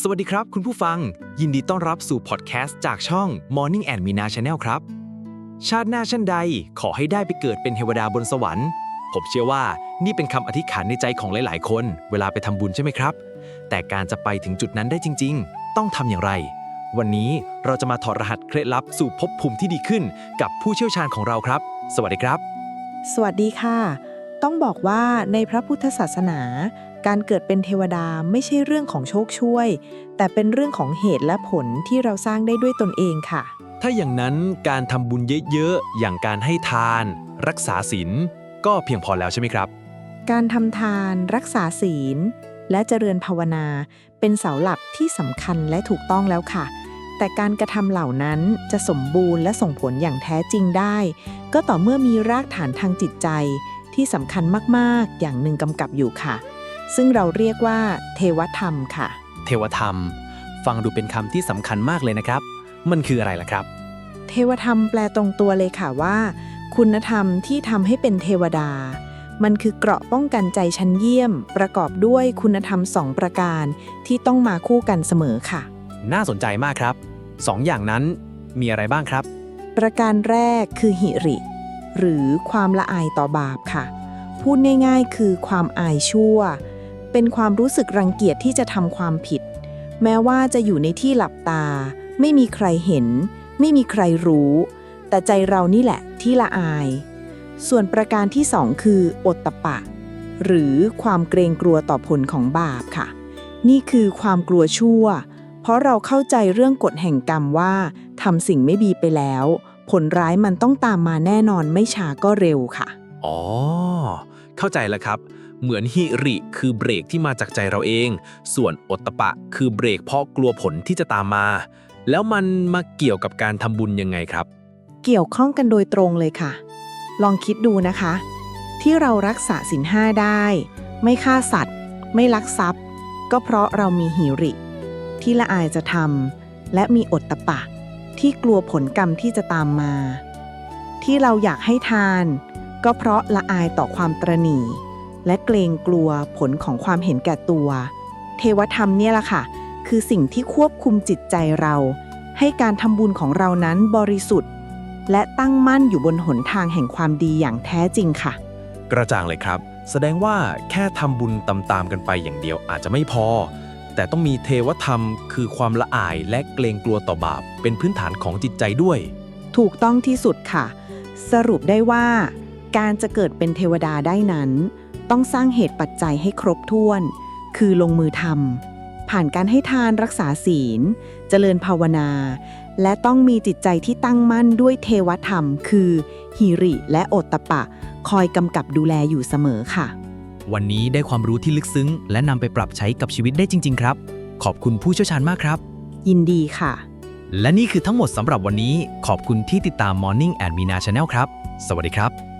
สวัสดีครับ คุณผู้ฟัง ยินดีต้อนรับสู่พอดแคสต์จากช่อง Morning and Mina Channel ครับ ชาติหน้าชั้นใดขอให้ได้ไปเกิดเป็นเทวดาบนสวรรค์ ผมเชื่อว่านี่เป็นคำอธิษฐานในใจของหลาย ๆ คน เวลาไปทำบุญใช่ไหมครับ แต่การจะไปถึงจุดนั้นได้จริง ๆ ต้องทำอย่างไร วันนี้เราจะมาถอดรหัสเคล็ดลับสู่ภพภูมิที่ดีขึ้น กับผู้เชี่ยวชาญของเราครับ สวัสดีครับ สวัสดีค่ะ ต้องบอกว่าในพระพุทธศาสนา การเกิดเป็นเทวดาไม่ใช่เรื่องของโชคช่วย แต่เป็นเรื่องของเหตุและผลที่เราสร้างได้ด้วยตนเองค่ะ ถ้าอย่างนั้นการทำบุญเยอะๆ อย่างการให้ทาน รักษาศีลก็เพียงพอแล้วใช่ไหมครับ การทำทานรักษาศีล และเจริญภาวนา เป็นเสาหลักที่สำคัญและถูกต้องแล้วค่ะ แต่การกระทำเหล่านั้นจะสมบูรณ์และส่งผลอย่างแท้จริงได้ ก็ต่อเมื่อมีรากฐานทางจิตใจที่สำคัญมาก ๆ อย่างหนึ่งกำกับอยู่ค่ะ ซึ่งเราเรียกว่า เทวธรรมค่ะ เทวธรรม ฟังดูเป็นคำที่สำคัญมากเลยนะครับ มันคืออะไรล่ะครับ เทวธรรมแปลตรงตัวเลยค่ะว่า คุณธรรมที่ทำให้เป็นเทวดา มันคือเกราะป้องกันใจชั้นเยี่ยม ประกอบด้วยคุณธรรมสองประการ ที่ต้องมาคู่กันเสมอค่ะ น่าสนใจมากครับสองอย่างนั้นมีอะไรบ้างครับ ประการแรกคือหิริ หรือความละอายต่อบาปค่ะ พูดง่ายๆ คือความอายชั่ว เป็นความรู้สึกรังเกียจที่จะทำความผิด แม้ว่าจะอยู่ในที่หลับตา ไม่มีใครเห็น ไม่มีใครรู้ แต่ใจเรานี่แหละที่ละอาย ส่วนประการที่สองคืออตตปะ หรือความเกรงกลัวต่อผลของบาปค่ะ นี่คือความกลัวชั่ว เพราะเราเข้าใจเรื่องกฎแห่งกรรมว่าทำสิ่งไม่ดีไปแล้ว ผลร้ายมันต้องตามมาแน่นอนไม่ช้าก็เร็วค่ะ อ๋อ เข้าใจแล้วครับ เหมือนฮิริคือเบรกที่มาจากใจเราเอง ส่วนอตปะคือเบรกเพราะกลัวผลที่จะตามมา แล้วมันมาเกี่ยวกับการทำบุญยังไงครับ เกี่ยวข้องกันโดยตรงเลยค่ะ ลองคิดดูนะคะ ที่เรารักษาสินห้าได้ ไม่ฆ่าสัตว์ ไม่ลักทรัพย์ ก็เพราะเรามีหิริ ที่ละอายจะทำและมีอดตะปะ ที่กลัวผลกรรมที่จะตามมา ที่เราอยากให้ทาน ก็เพราะละอายต่อความตรณี และเกรงกลัวผลของความเห็นแก่ตัว เทวธรรมเนี่ยล่ะค่ะ คือสิ่งที่ควบคุมจิตใจเรา ให้การทำบุญของเรานั้นบริสุทธิ์ และตั้งมั่นอยู่บนหนทางแห่งความดีอย่างแท้จริงค่ะ กระจ่างเลยครับ แสดงว่าแค่ทำบุญตามๆกันไปอย่างเดียวอาจจะไม่พอ แต่ต้องมีเทวธรรม คือความละอายและเกรงกลัวต่อบาป เป็นพื้นฐานของจิตใจด้วย ถูกต้องที่สุดค่ะ สรุปได้ว่า การจะเกิดเป็นเทวดาได้นั้น ต้องสร้างเหตุปัจจัยให้ครบถ้วน คือลงมือทำผ่านการให้ทานรักษาศีล เจริญภาวนา และต้องมีจิตใจที่ตั้งมั่นด้วยเทวธรรม คือหิริและโอตตะปะ คอยกำกับดูแลอยู่เสมอค่ะ วันนี้ได้ความรู้ที่ลึกซึ้ง และนำไปปรับใช้กับชีวิตได้จริง ๆ ครับ ขอบคุณผู้เชี่ยวชาญมากครับ ยินดีค่ะ และนี่คือทั้งหมดสำหรับวันนี้ ขอบคุณที่ติดตาม Morning and Mina Channel ครับ สวัสดีครับ